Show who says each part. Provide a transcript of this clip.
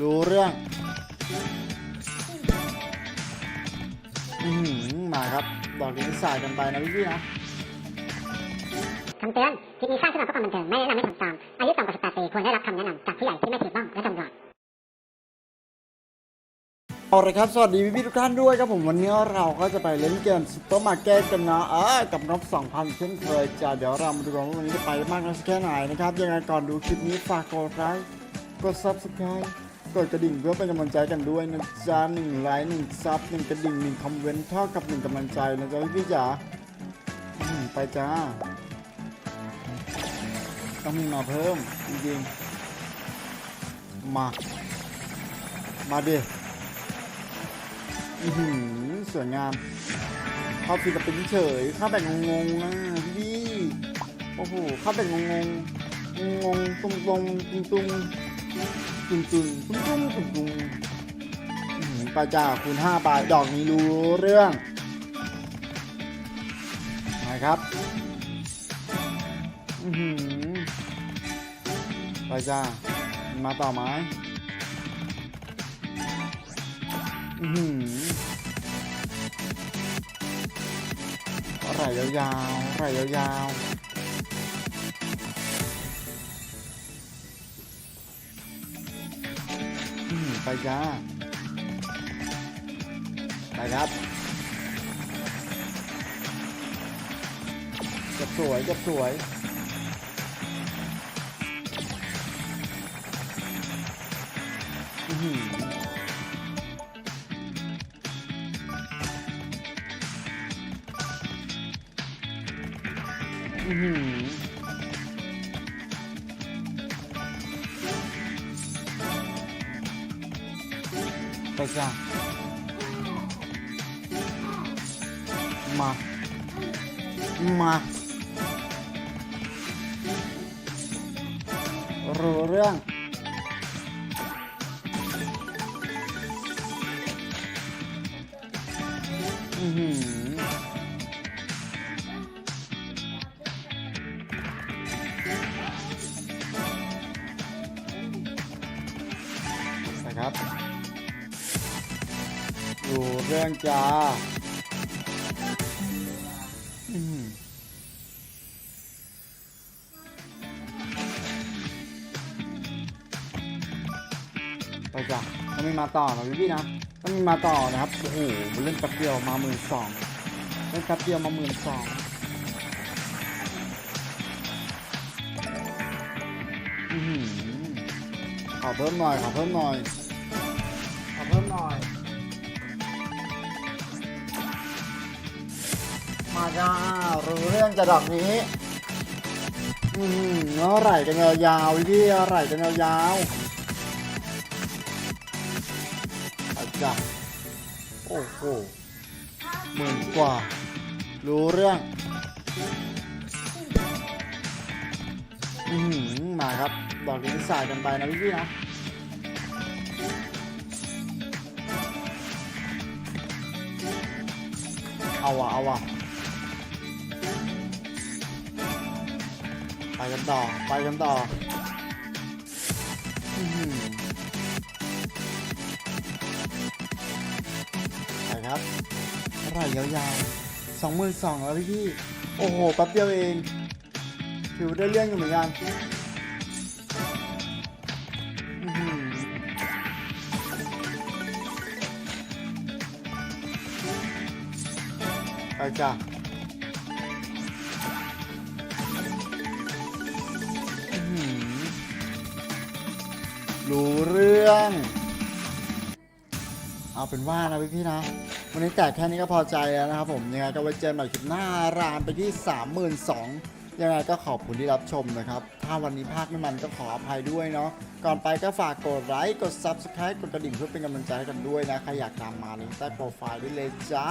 Speaker 1: รู้เรื่องอือหือมาครับดอกนี้สายกันไปนะพี่ๆนะ
Speaker 2: คำเตือนคลิปนี้สร้างขึ้นมาเพื่อความบันเทิงไม่แนะนำให้ทำตาม อายุต่ำกว่า18ปีควรได้รับคำแนะนำจากผู้ใหญ่ที่ไม่ถือบ้างและจำหลอด
Speaker 1: เอาละครับ สวัสดีพี่ๆทุกท่านด้วยครับผมวันนี้เราก็จะไปเล่นเกมซุปเปอร์มาร์เก็ตกันนะเออกับงบ2,000 เช่นเคยจ้ะเดี๋ยวเรามาดูกันว่าวันนี้จะไปมากน้อยสักแค่ไหนนะครับ ยังไงก่อนดูคลิปนี้ฝากกดไลค์กด subscribe กดกระดิ่งเพื่อเป็นกำลังใจกันด้วยนะจ๊ะหนึ่งไลค์หนึ่งซับหนึ่งกระดิ่งหนึ่งคอมเมนต์เท่ากับหนึ่งกำลังใจนะจ๊ะพี่จ๋าไปจ้า ต้องมีมาเพิ่มจริงๆมา มาดิอือหือสวยงามเข้าฟิลิปปินส์เฉยเข้าแบบงงๆนะพี่โอ้โหเข้าแบบงงๆงงๆตุ้งตงตุ้งตุ้ง ตุ้งตุ้งตุ้งตุ้งตุ้งตุ้งอื้อปลาจ่าคูณห้าปลาดอกนี้รู้เรื่องนะครับอือหือปลาจ่ามาต่อไหมอือหือไหลยาวๆไหลยาวๆ ไปจ้า ไปครับเกับสวยเกับสวยอือหืออื pegang. Ma, mah rurang hmm Saya องอือหือนะครับรู้เรื่องจ้าไปจ้ะถ้าไม่มาต่อนะพี่พี่ๆนะถ้าไม่มาต่อนะครับ โอ้โหเล่นแป๊บเดียวมาหมื่นสองเล่นแป๊บเดียวมาหมื่นสองอือขอเพิ่มหน่อยขอเพิ่มหน่อย มาจ้ารู้เรื่องจะดอกนี้อืมเนาะไหลกันยาวๆพี่ไหลกันยาวๆอาจ้ะโอ้โหหมื่นกว่า รู้เรื่องอืมมาครับดอกนี้สายกันไปนะพี่ๆนะเอาวะเอาวะ กันต่อ ไปกันต่อไปครับไหลยาวๆสองหมื่นสองแล้วพี่พี่ โอ้โห แป๊บเดียวเองถือว่าได้เรื่องอยู่เหมือนกันไปจ้ะ รู้เรื่อง เอาเป็นว่านะพี่พี่ๆนะ วันนี้แตกแค่นี้ก็พอใจแล้วนะครับผมยังไงก็ไว้เจอกันใหม่คลิปหน้ารามไปที่ 32,000ยังไงก็ขอบคุณที่รับชมนะครับ ถ้าวันนี้ภาคไม่มันก็ขออภัยด้วยเนาะก่อนไปก็ฝากกดไลค์กด Subscribe กดกระดิ่งเพื่อเป็นกำลังใจให้กันด้วยนะใครอยากตามมาลิงก์ใต้โปรไฟล์ได้เลยจ้า